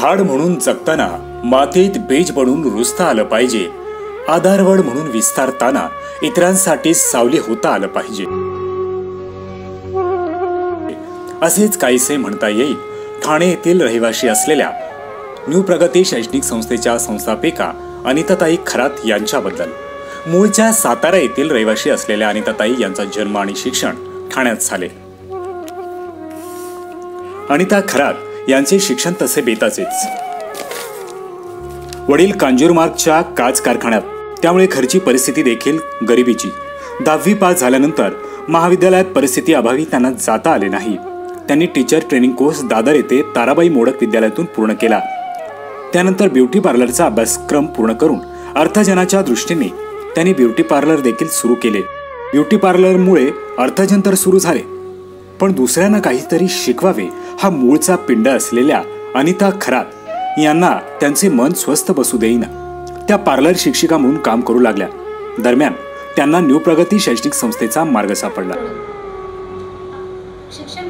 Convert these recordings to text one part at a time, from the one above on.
झाड म्हणून जगताना मातीत बेज बनून रुजता आलं पाहिजे. आधारवड म्हणून विस्तारताना इतरांसाठी सावली होता आलं पाहिजे. असेच काहीसे म्हणता येईल. ठाणे येथील रहिवाशी असलेल्या न्यू प्रगती शैक्षणिक संस्थेच्या संस्थापिका अनिताताई खरात यांच्याबद्दल. मूळच्या सातारा येथील रहिवाशी असलेल्या अनिताताई यांचा जन्म आणि शिक्षण ठाण्यात झाले. अनिता खरात यांचे शिक्षण तसे बेताचेच. वडील कांजूरमार्गच्या काच कारखान्यात त्यामुळे घरची परिस्थिती देखील गरिबीची. दहावी पास झाल्यानंतर महाविद्यालयात परिस्थिती अभावी त्यांना जाता आले नाही. त्यांनी टीचर ट्रेनिंग कोर्स दादर येथे ताराबाई मोडक विद्यालयातून पूर्ण केला. त्यानंतर ब्युटी पार्लरचा अभ्यासक्रम पूर्ण करून अर्थजनाच्या दृष्टीने त्यांनी ब्युटी पार्लर देखील सुरू केले. ब्युटी पार्लरमुळे अर्थजन तर सुरू झाले पण दुसऱ्यांना काहीतरी शिकवावे हा मूळचा पिंड असलेल्या अनिता खरात यांना त्यांचे मन स्वस्थ बसू देईना. त्या पार्लर शिक्षिका म्हणून काम करू लागल्या. दरम्यान त्यांना न्यू प्रगती शैक्षणिक संस्थेचा मार्ग सापडला. शिक्षण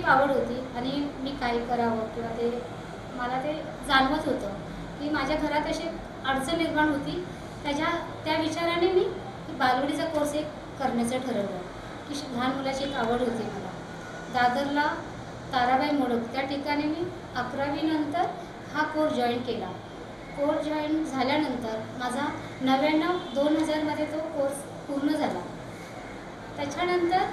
खूप आवड होती आणि मी काय करावं किंवा ते मला ते जाणवत होतं की माझ्या घरात अशी अडचण निर्माण होती. त्याच्या त्या विचाराने मी बालवडीचा कोर्स एक करण्याचं ठरवलं की लहान मुलाची एक आवड होती मला. दादरला ताराबाई मोडक त्या ठिकाणी मी अकरावीनंतर हा कोर्स जॉईन केला. कोर्स जॉईन झाल्यानंतर माझा नव्याण्णव दोन हजारमध्ये तो कोर्स पूर्ण झाला. त्याच्यानंतर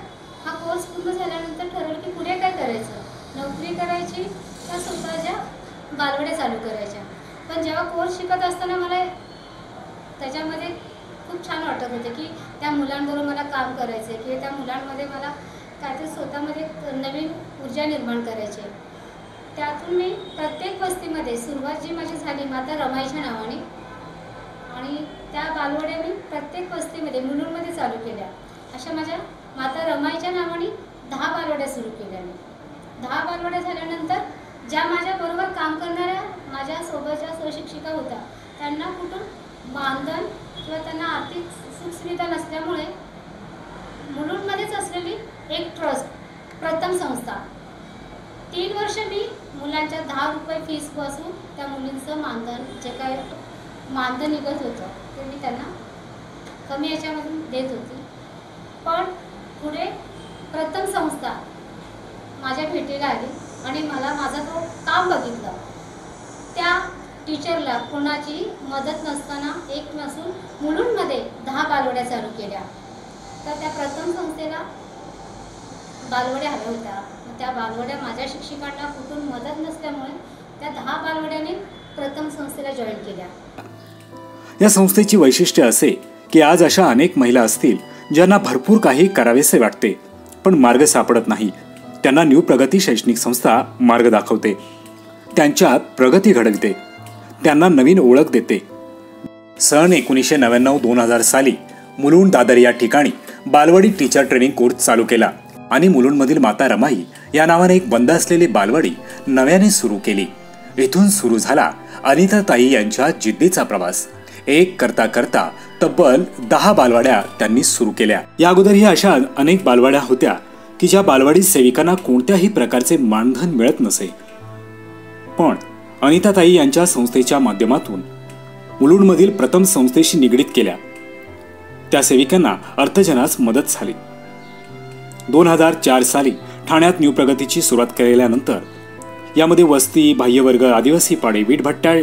हा कोर्स पूर्ण झाल्यानंतर ठरवलं की पुढे काय करायचं? नोकरी करायची का स्वतःच्या बालवड्या चालू करायच्या? पण जेव्हा कोर्स शिकत असताना मला त्याच्यामध्ये खूप छान वाटत होते की त्या मुलांबरोबर मला काम करायचं आहे किंवा त्या मुलांमध्ये मला काहीतरी स्वतःमध्ये नवीन ऊर्जा निर्माण करायची आहे. त्यातून मी प्रत्येक वस्तीमध्ये सुरुवात जी माझी झाली माता रमाईच्या नावाने आणि त्या बालवड्या मी प्रत्येक वस्तीमध्ये मुलुंडमध्ये चालू केल्या. अशा माझ्या माता रमाईच्या नावाने दहा बालवड्या सुरू केल्या मी. दहा बालवड्या झाल्यानंतर ज्या माझ्याबरोबर काम करणाऱ्या माझ्या सोबतच्या सहशिक्षिका होत्या त्यांना कुठून मानधन किंवा त्यांना आर्थिक सुखसुविधा नसल्यामुळे मुलुंडमध्येच असलेली एक ट्रस्ट प्रथम संस्था. तीन वर्ष मी मुलांच्या दहा रुपये फीसपासून त्या मुलींचं मानधन जे काय मानधन निघत होतं ते मी त्यांना कमी याच्यामधून देत होती. पुढे प्रथम संस्था माझ्या भेटीला आली आणि मला माझा तो काम बघितलं. त्या टीचरला कोणाची मदत नसताना एक नसून मुलुंडमध्ये दहा बालवड्या चालू केल्या. तर त्या प्रथम संस्थेला बालवड्या हव्या होत्या. त्या बालवड्या माझ्या शिक्षकांना कुठून मदत नसल्यामुळे त्या दहा बालवड्याने प्रथम संस्थेला जॉईन केल्या. या संस्थेची वैशिष्ट्य असे की आज अशा अनेक महिला असतील ज्यांना भरपूर काही करावेसे वाटते पण मार्ग सापडत नाही. त्यांना न्यू प्रगती शैक्षणिक संस्था मार्ग दाखवते. त्यांच्यात प्रगती घडवते. त्यांना नवीन ओळख देते. सन एकोणीसशे नव्याण्णव दोन हजार साली मुलुंड दादर या ठिकाणी बालवाडी टीचर ट्रेनिंग कोर्स चालू केला आणि मुलुंडमधील माता रमाई या नावाने एक बंद असलेली बालवाडी नव्याने सुरू केली. इथून सुरू झाला अनिता ताई यांच्या जिद्दीचा प्रवास. एक करता करता तब्बल दहा बालवाड्या त्यांनी सुरू केल्या. या अगोदरही अशा अनेक बालवाड्या होत्या की ज्या बालवाडी सेविकांना कोणत्याही प्रकारचे मानधन मिळत नसे. पण अनिताताई यांच्या संस्थेच्या माध्यमातून मुलुंडमधील प्रथम संस्थेशी निगडीत केल्या. त्या सेविकांना अर्थजनास मदत झाली. दोन हजार चार साली ठाण्यात न्यू प्रगतीची सुरुवात केल्यानंतर यामध्ये वस्ती बाह्यवर्ग आदिवासी पाडे वीटभट्ट्या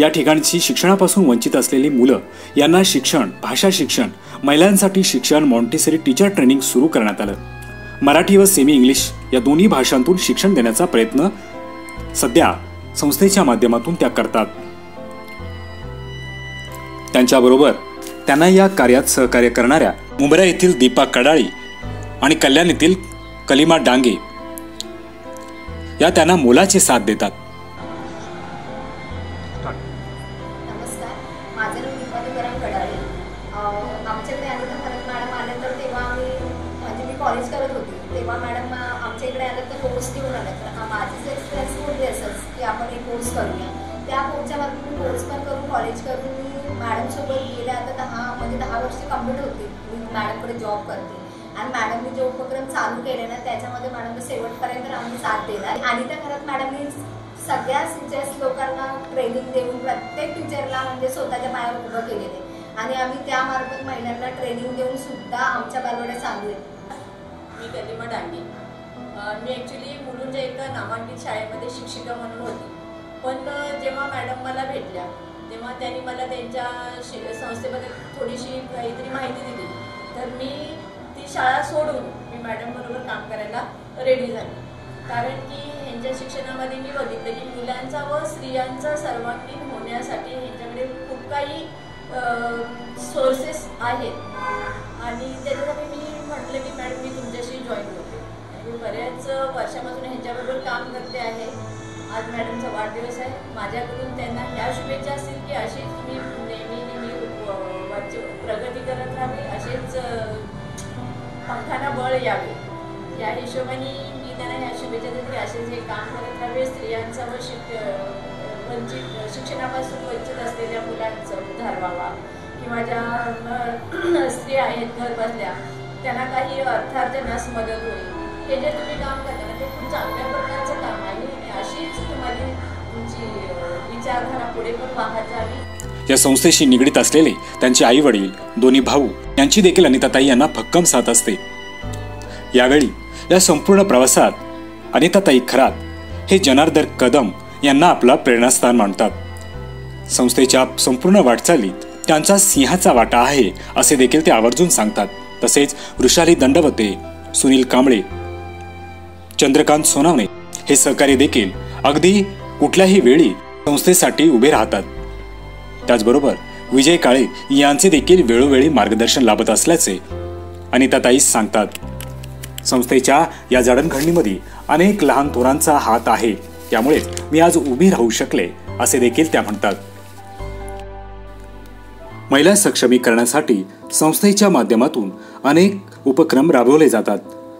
या ठिकाणची शिक्षणापासून वंचित असलेली मुलं यांना शिक्षण भाषा शिक्षण महिलांसाठी शिक्षण मॉन्टेसरी टीचर ट्रेनिंग सुरू करण्यात आलं. मराठी व सेमी इंग्लिश या दोन्ही भाषांतून शिक्षण देण्याचा प्रयत्न सध्या संस्थेच्या माध्यमातून त्या करतात. त्यांच्याबरोबर त्यांना या कार्यात सहकार्य करणाऱ्या मुंबरा येथील दीपा कडाळी आणि कल्याण येथील कलिमा डांगे या त्यांना मोलाचे साथ देतात. कॉलेज करून मी मॅडमसोबत गेले. आता दहा म्हणजे दहा वर्ष कंप्लीट होते मी मॅडमकडे जॉब करते. आणि मॅडमने जे उपक्रम चालू केले ना त्याच्यामध्ये मॅडम शेवटपर्यंत आम्ही साथ देणार. आणि त्या घरात मॅडमनी सगळ्या टीचर्स लोकांना ट्रेनिंग देऊन प्रत्येक टीचरला म्हणजे स्वतःच्या पायावर उभं केलेले आणि आम्ही त्यामार्फत महिलांना ट्रेनिंग देऊन सुद्धा आमच्या बालवड्या चालू आहे. मी कलिमा डांगे. मी ॲक्च्युली मुलुंडच्या एका नामांकित शाळेमध्ये शिक्षिका म्हणून होती. पण जेव्हा मॅडम मला भेटल्या तेव्हा त्यांनी मला त्यांच्या शि संस्थेबद्दल थोडीशी काहीतरी माहिती दिली. तर मी ती शाळा सोडून मी मॅडमबरोबर काम करायला रेडी झाली. कारण की ह्यांच्या शिक्षणामध्ये मी बघितलं की मुलांचा व स्त्रियांचा सर्वांगीण होण्यासाठी ह्यांच्याकडे खूप काही सोर्सेस आहेत. आणि त्याच्यासाठी मी म्हटलं की मॅडम मी तुमच्याशी जॉईन होते मी बऱ्याच वर्षापासून ह्यांच्याबरोबर काम करते आहे. आज मॅडमचा वाढदिवस आहे. माझ्याकडून त्यांना ह्या शुभेच्छा असतील की अशीच तुम्ही नेहमी नेहमी प्रगती करत राहावी असेच पंखांना बळ यावे. या हिशोबाने मी त्यांना ह्या शुभेच्छा देते की असेच हे काम करत राहावे. स्त्रियांचा व शिक वंचित शिक्षणापासून वंचित असलेल्या मुलांचं उद्धार व्हावा किंवा ज्या स्त्रिया आहेत घर बसल्या त्यांना काही अर्थार्जनास मदत होईल. हे जे तुम्ही काम करता ते खूप चांगल्या प्रकारचं या संस्थेशी निगडीत असलेले त्यांचे आई वडील दोन्ही भाऊ यांची देखील अनिताताई यांना भक्कम साथ असते. यावेळी या संपूर्ण प्रवासात अनिताताई खरात हे जनार्दन कदम यांना आपला प्रेरणास्थान मानतात. संस्थेच्या संपूर्ण वाटचालीत त्यांचा सिंहाचा वाटा आहे असे देखील ते आवर्जून सांगतात. तसेच वृषाली दंडवते सुनील कांबळे चंद्रकांत सोनावणे हे सहकारी देखील अगदी कुठल्याही वेळी संस्थेसाठी उभे राहतात. त्याचबरोबर विजय काळे यांचे देखील वेळोवेळी मार्गदर्शन लाभत असल्याचे अनिताताई सांगतात. संस्थेच्या या जडणघडणीमध्ये अनेक लहान थोरांचा हात आहे. त्यामुळेच मी आज उभी राहू शकले असे देखील त्या म्हणतात. महिला सक्षमीकरणासाठी संस्थेच्या माध्यमातून अनेक उपक्रम राबवले जातात.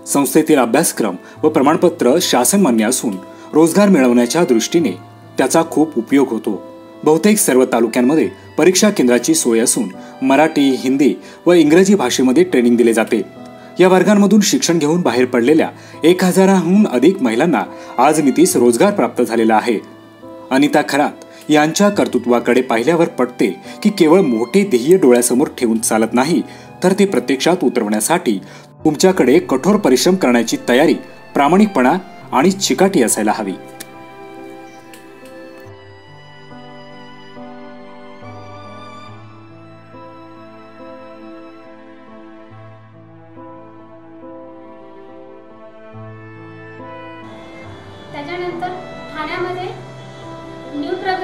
संस्थेतील अभ्यासक्रम व प्रमाणपत्र शासन मान्य असून रोजगार मिळवण्याच्या दृष्टीने त्याचा खूप उपयोग होतो. बहुतेक सर्व तालुक्यांमध्ये परीक्षा केंद्राची सोय असून मराठी हिंदी व इंग्रजी भाषेमध्ये ट्रेनिंग दिले जाते. या वर्गांमधून शिक्षण घेऊन बाहेर पडलेल्या एक हजाराहून अधिक महिलांना आज मितीस रोजगार प्राप्त झालेला आहे. अनिता खरात यांच्या कर्तृत्वाकडे पाहिल्यावर पटते की केवळ मोठे ध्येय डोळ्यासमोर ठेवून चालत नाही तर ते प्रत्यक्षात उतरवण्यासाठी तुमच्याकडे कठोर परिश्रम करण्याची तयारी प्रामाणिकपणा आणि चिकाटी असायला हवी.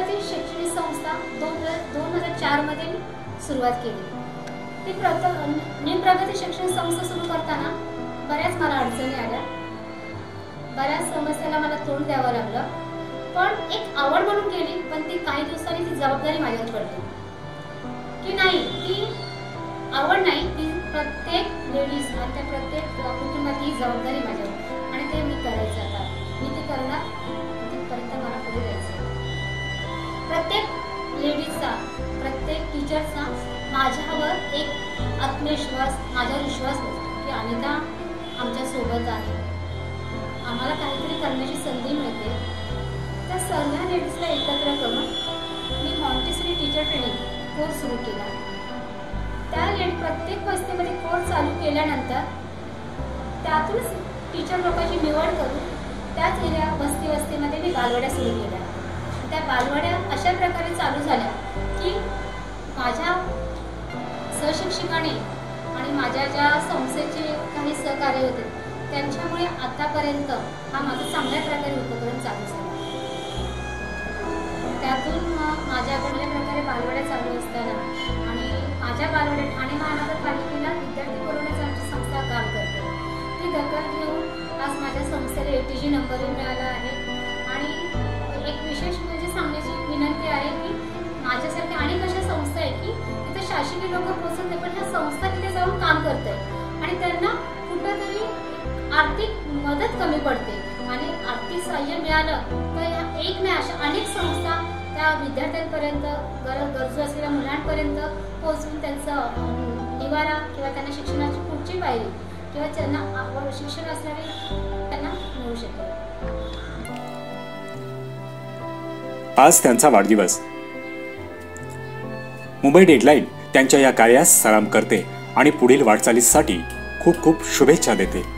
भारतातील शैक्षणिक संस्था दोन दोन हजार चारमध्ये मध्ये सुरुवात केली. ती प्रथ न्यू प्रगती शैक्षणिक संस्था सुरू करताना बऱ्याच मला अडचणी आल्या. बऱ्याच समस्याला मला तोंड द्यावं लागलं. पण एक आवड म्हणून केली पण ती काही दिवसांनी ती जबाबदारी माझ्यावर पडली. की नाही ती आवड नाही ती प्रत्येक लेडीज आणि त्या प्रत्येक कुटुंबात ही जबाबदारी माझ्यावर. आणि ते मी करायचं आता. मी ते करणार. प्रत्येक लेडीजचा प्रत्येक टीचरचा माझ्यावर एक आत्मविश्वास माझ्यावर विश्वास की अनिता आमच्यासोबत आहे. आम्हाला काहीतरी करण्याची संधी मिळते. त्या सगळ्या लेडीजला एकत्र करून मी मॉन्टेसरी टीचर ट्रेनिंग कोर्स सुरू केला. त्या लेडी प्रत्येक वस्तीमध्ये कोर्स चालू केल्यानंतर त्यातूनच टीचर लोकांची निवड करून त्याच एरिया वस्ती वस्तीमध्ये मी बालवाड्या सुरू केल्या त्या बालवाड्या अशा प्रकारे चालू झाल्या की माझ्या सहशिक्षिकाने आणि माझ्या ज्या संस्थेचे काही सहकार्य होते त्यांच्यामुळे आतापर्यंत हा माझा चांगल्या प्रकारे उपक्रम चालू झाला. त्यातून मग माझ्या चांगल्या प्रकारे बालवाड्या चालू असताना आणि माझ्या बालवाड्या ठाणे महानगरपालिकेला विद्यार्थी पुरवण्याची आमची संस्था काम करते. ती दखल घेऊन आज माझ्या संस्थेला ए टी जी नंबरही लोक पोहोचत नाही पण ह्या संस्था तिथे जाऊन काम करत आणि त्यांना कुठंतरी आर्थिक मदत कमी पडते. आणि आर्थिक सहाय्य मिळालं तर ह्या एक नाही अशा अनेक संस्था त्या विद्यार्थ्यांपर्यंत गरज गरजू असलेल्या मुलांपर्यंत पोहोचून त्यांचं निवारा किंवा त्यांना शिक्षणाची पुढची पायरी किंवा त्यांना आवड शिक्षण असणारे त्यांना मिळू शकेल. आज त्यांचा वाढदिवस. मुंबई डेडलाईन. त्यांच्या या कार्यास सलाम करते आणि पुढील वाटचालीसाठी खूप खूप शुभेच्छा देते.